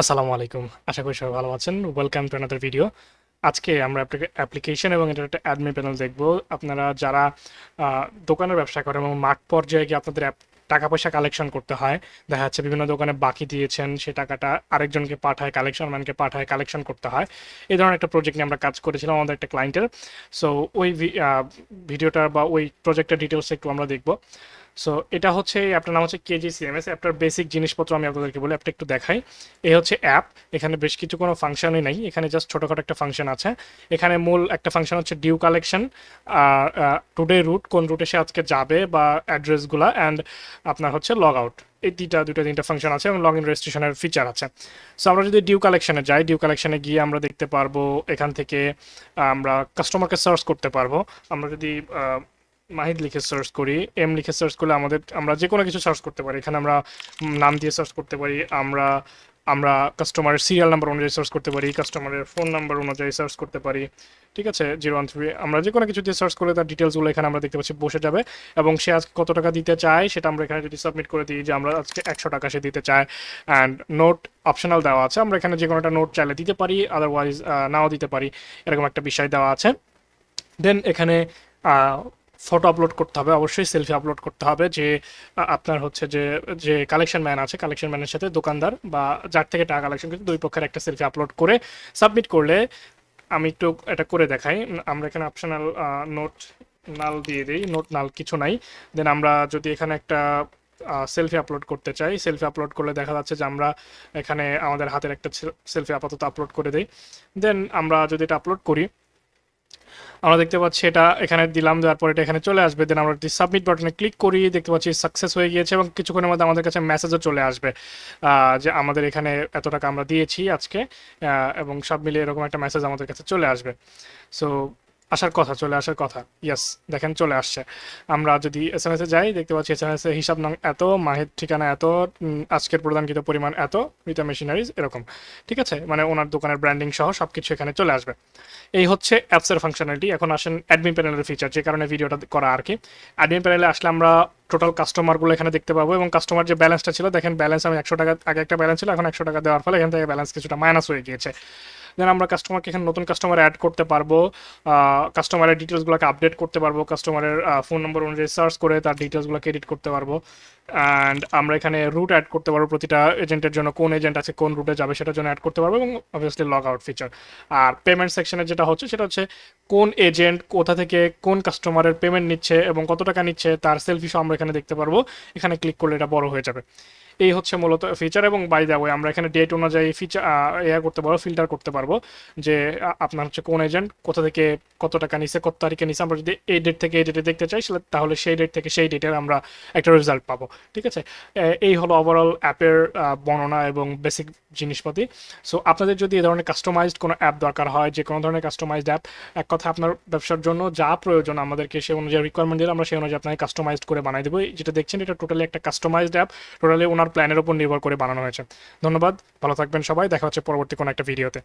আসসালামু আলাইকুম। আশা করি সবাই ভালো আছেন। ওয়েলকাম টু আনাদার ভিডিও আজকে আমরা অ্যাপ্লিকেশন এবং এটার একটা অ্যাডমিন প্যানেল দেখব। আপনারা যারা দোকানের ব্যবসা করেন এবং মাঠ পর্যায়ে গিয়ে আপনাদের app- টাকা পয়সা কালেকশন করতে হয়, দেখা যাচ্ছে বিভিন্ন দোকানে বাকি দিয়েছেন, সে টাকাটা আরেকজনকে পাঠায় কালেকশন ম্যানকে পাঠায় কালেকশন করতে হয়। এই ধরনের একটা প্রজেক্ট নিয়ে আমরা কাজ করেছিলাম আমাদের একটা ক্লায়েন্টের সো ওই ভিডিওটা বা ওই প্রজেক্টের ডিটেলস একটু আমরা দেখব। সো এটা হচ্ছে অ্যাপটার নাম হচ্ছে কেজি সিএমএস অ্যাপটার বেসিক জিনিসপত্র আমি আপনাদেরকে বলি, অ্যাপটা একটু দেখাই। এই হচ্ছে অ্যাপ। এখানে বেশ কিছু কোনো ফাংশনই নাই। এখানে জাস্ট ছোটোখাটো একটা ফাংশন আছে। এখানে মূল একটা ফাংশন হচ্ছে ডিউ কালেকশন টুডে রুট কোন রুটে সে আজকে যাবে বা অ্যাড্রেসগুলো অ্যান্ড আপনার হচ্ছে লগ আউট এই দুইটা দুটো তিনটা ফাংশন আছে এবং লগ ইন রেজিস্ট্রেশনের ফিচার আছে। সো আমরা যদি ডিউ কালেকশনে যাই ডিউ কালেকশনে গিয়ে আমরা দেখতে পারব, এখান থেকে আমরা কাস্টমারকে সার্চ করতে পারব। আমরা যদি মাহিদ লিখে সার্চ করি এম লিখে সার্চ করলে আমাদের, আমরা যে কোনো কিছু সার্চ করতে পারি। এখানে আমরা নাম দিয়ে সার্চ করতে পারি, আমরা আমরা কাস্টমারের সিরিয়াল নাম্বার অনুযায়ী সার্চ করতে পারি কাস্টমারের ফোন নাম্বার অনুযায়ী সার্চ করতে পারি। ঠিক আছে? জিরো ওয়ান থ্রি আমরা যে কোনো কিছু দিয়ে সার্চ করলে তার ডিটেলসগুলো এখানে আমরা দেখতে পাচ্ছি, বসে যাবে। এবং সে আজকে কত টাকা দিতে চায়, সেটা আমরা এখানে যদি সাবমিট করে দিই যে আমরা আজকে একশো টাকা সে দিতে চায়। অ্যান্ড নোট অপশনাল দেওয়া আছে, আমরা এখানে যে কোনো একটা নোট চাইলে দিতে পারি আদারওয়াইজ নাও দিতে পারি। এরকম একটা বিষয় দেওয়া আছে। দেন এখানে ফটো আপলোড করতে হবে, অবশ্যই সেলফি আপলোড করতে হবে যে আপনার হচ্ছে যে যে কালেকশন ম্যান আছে কালেকশন ম্যানের সাথে দোকানদার বা যার থেকে টাকা কালেকশন করছে, দুই পক্ষের একটা সেলফি আপলোড করে সাবমিট করলে আমি একটু এটা করে দেখাই। আমরা এখানে অপশনাল নোট নাল দিয়ে দিই নোট নাল কিছু নাই। দেন আমরা যদি এখানে একটা সেলফি আপলোড করতে চাই সেলফি আপলোড করলে দেখা যাচ্ছে যে আমরা এখানে আমাদের হাতের একটা সেলফি আপাতত আপলোড করে দিই। দেন আমরা যদি এটা আপলোড করি আমরা দেখতে পাচ্ছি এটা এখানে দিলাম দেওয়ার পর এটা এখানে চলে আসবে। দেন আমরা যদি সাবমিট বাটনে ক্লিক করি, দেখতে পাচ্ছি সাকসেস হয়ে গিয়েছে এবং কিছুক্ষণের মধ্যে আমাদের কাছে মেসেজও চলে আসবে যে আমাদের এখানে এত টাকা আমরা দিয়েছি আজকে এবং সব মিলিয়ে এরকম একটা মেসেজ আমাদের কাছে চলে আসবে। সো আসার কথা, চলে আসার কথা। ইয়াস দেখেন চলে আসছে। আমরা যদি এস এম এস এ যাই, দেখতে পাচ্ছি এস এম এস এ হিসাব নং এত, মাহের ঠিকানা এত আজকের প্রদানকৃত পরিমাণ এত রিতা মেশিনারিজ এরকম। ঠিক আছে? মানে ওনার দোকানের ব্র্যান্ডিং সহ সব কিছু এখানে চলে আসবে। এই হচ্ছে অ্যাপসের ফাংশনালিটি এখন আসেন অ্যাডমিন প্যানেলের ফিচার যে কারণে ভিডিওটা করা আর কি। অ্যাডমিন প্যানেলে আসলে আমরা টোটাল কাস্টমারগুলো এখানে দেখতে পাবো এবং কাস্টমার যে ব্যালেন্সটা ছিল, দেখেন ব্যালেন্স আমি একশো টাকা, আগে একটা ব্যালেন্স ছিল, এখন একশো টাকা দেওয়ার ফলে এখান থেকে ব্যালেন্স কিছুটা মাইনাস হয়ে গিয়েছে। দেন আমরা কাস্টমারকে এখানে নতুন কাস্টমার অ্যাড করতে পারব। কাস্টমারের ডিটেলসগুলোকে আপডেট করতে পারব। কাস্টমারের ফোন নম্বর অনুযায়ী সার্চ করে তার ডিটেলসগুলোকে এডিট করতে পারব। অ্যান্ড আমরা এখানে রুট অ্যাড করতে পারব প্রতিটা এজেন্টের জন্য, কোন এজেন্ট আছে, কোন রুটে যাবে সেটার জন্য অ্যাড করতে পারব এবং অবভিয়াসলি লগ আউট ফিচার আর পেমেন্ট সেকশনে যেটা হচ্ছে, সেটা হচ্ছে কোন এজেন্ট কোথা থেকে কোন কাস্টমারের পেমেন্ট নিচ্ছে এবং কত টাকা নিচ্ছে, তার সেলফি আমরা এখানে দেখতে পারব। এখানে ক্লিক করলে এটা বড় হয়ে যাবে। এই হচ্ছে মূলত ফিচার এবং বাই দ্য আমরা এখানে ডেট অনুযায়ী ফিচার ইয়া করতে পারব ফিল্টার করতে পারব যে আপনার হচ্ছে কোন এজেন্ট কোথা থেকে কত টাকা নিছে, কত তারিখে নিছে। আমরা যদি এই ডেট থেকে এই ডেটে দেখতে চাই তাহলে সেই ডেট থেকে সেই ডেটের আমরা একটা রেজাল্ট পাবো। ঠিক আছে? এই হলো ওভারঅল অ্যাপের বর্ণনা এবং বেসিক জিনিসপাতি। সো আপনাদের যদি এ ধরনের কাস্টমাইজড কোনো অ্যাপ দরকার হয়, যে কোনো ধরনের কাস্টমাইজড অ্যাপ এক কথা আপনার ব্যবসার জন্য যা প্রয়োজন আমাদেরকে সে অনুযায়ী রিকোয়ারমেন্ট দিলে আমরা সেই অনুযায়ী আপনাকে কাস্টমাইজড করে বানাই দেবো। যেটা দেখছেন, এটা টোটালি একটা কাস্টমাইজড অ্যাপ টোটালি ওনার প্ল্যানের উপর নির্ভর করে বানানো হয়েছে। ধন্যবাদ, ভালো থাকবেন সবাই, দেখা হচ্ছে পরবর্তী কোনো একটা ভিডিওতে